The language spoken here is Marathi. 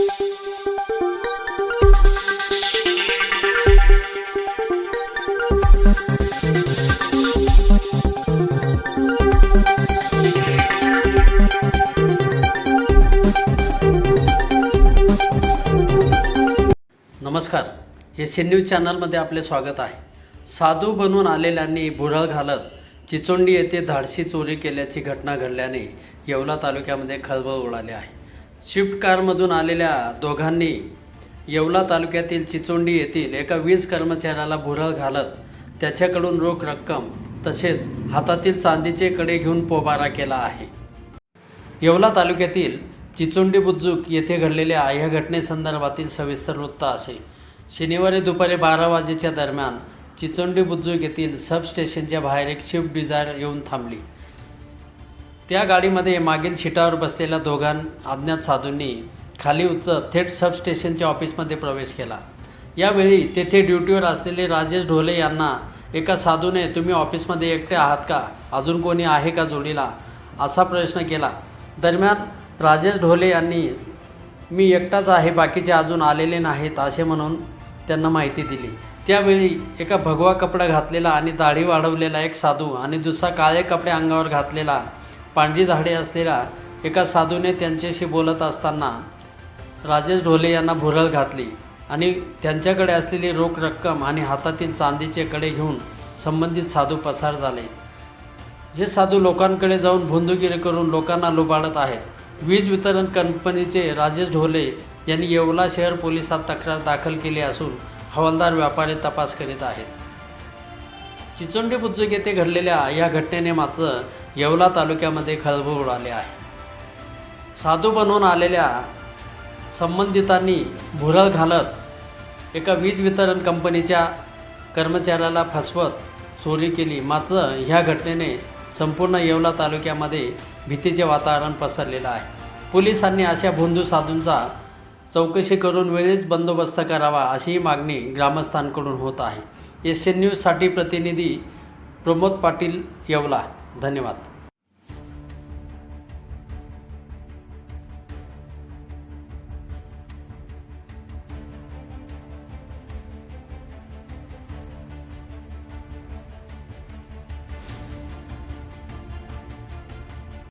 नमस्कार. हे सी न्यूज चॅनलमध्ये आपले स्वागत आहे. साधू बनून आलेल्यांनी भुरळ घालत चिचोंडी येथे धाडसी चोरी केल्याची घटना घडल्याने येवला तालुक्यामध्ये खळबळ उडाली आहे. स्विफ्ट कारमधून आलेल्या दोघांनी येवला तालुक्यातील चिचोंडी येथील एका वीज कर्मचाऱ्याला भुरळ घालत त्याच्याकडून रोख रक्कम तसेच हातातील चांदीचे कडे घेऊन पोबारा केला आहे. येवला तालुक्यातील चिचोंडी बुद्रुक येथे घडलेल्या या घटनेसंदर्भातील सविस्तर वृत्त असे. शनिवारी दुपारी बारा वाजेच्या दरम्यान चिचोंडी बुद्रुक येथील सबस्टेशनच्या बाहेर एक स्विफ्ट डिझायर येऊन थांबली. त्या गाडीमध्ये मागील शिटावर बसलेल्या दोघां अज्ञात साधूंनी खाली उतरत थेट सबस्टेशनच्या ऑफिसमध्ये प्रवेश केला. यावेळी तेथे ड्युटीवर असलेले राजेश ढोले यांना एका साधूने तुम्ही ऑफिसमध्ये एकटे आहात का? अजून कोणी आहे का जोडीला? असा प्रश्न केला. दरम्यान राजेश ढोले यांनी मी एकटाच आहे बाकीचे अजून आलेले नाहीत असे म्हणून त्यांना माहिती दिली. त्यावेळी एका भगवा कपडा घातलेला आणि दाढी वाढवलेला एक साधू आणि दुसरा काळे कपडे अंगावर घातलेला पांढरी धाडे असलेल्या एका साधूने त्यांच्याशी बोलत असताना राजेश ढोले यांना भुरळ घातली आणि त्यांच्याकडे असलेली रोख रक्कम आणि हातातील चांदीचे कडे घेऊन संबंधित साधू पसार झाले. हे साधू लोकांकडे जाऊन भोंदूगिरी करून लोकांना लुबाडत आहेत. वीज वितरण कंपनीचे राजेश ढोले यांनी येवला शहर पोलिसात तक्रार दाखल केली असून हवालदार व्यापारी तपास करीत आहेत. चिचोंडी बुद्रुक येथे घडलेल्या या घटनेने मात्र येवला तालुक्यामध्ये खळबळ उडाले आहे. साधू बनवून आलेल्या संबंधितांनी भुरळ घालत एका वीज वितरण कंपनीच्या कर्मचाऱ्याला फसवत चोरी केली. मात्र ह्या घटनेने संपूर्ण येवला तालुक्यामध्ये भीतीचे वातावरण पसरलेलं आहे. पोलिसांनी अशा भोंदू साधूंचा चौकशी करून वेळीच बंदोबस्त करावा अशीही मागणी ग्रामस्थांकडून होत आहे. एस एन न्यूजसाठी प्रतिनिधी प्रमोद पाटील येवला. धन्यवाद.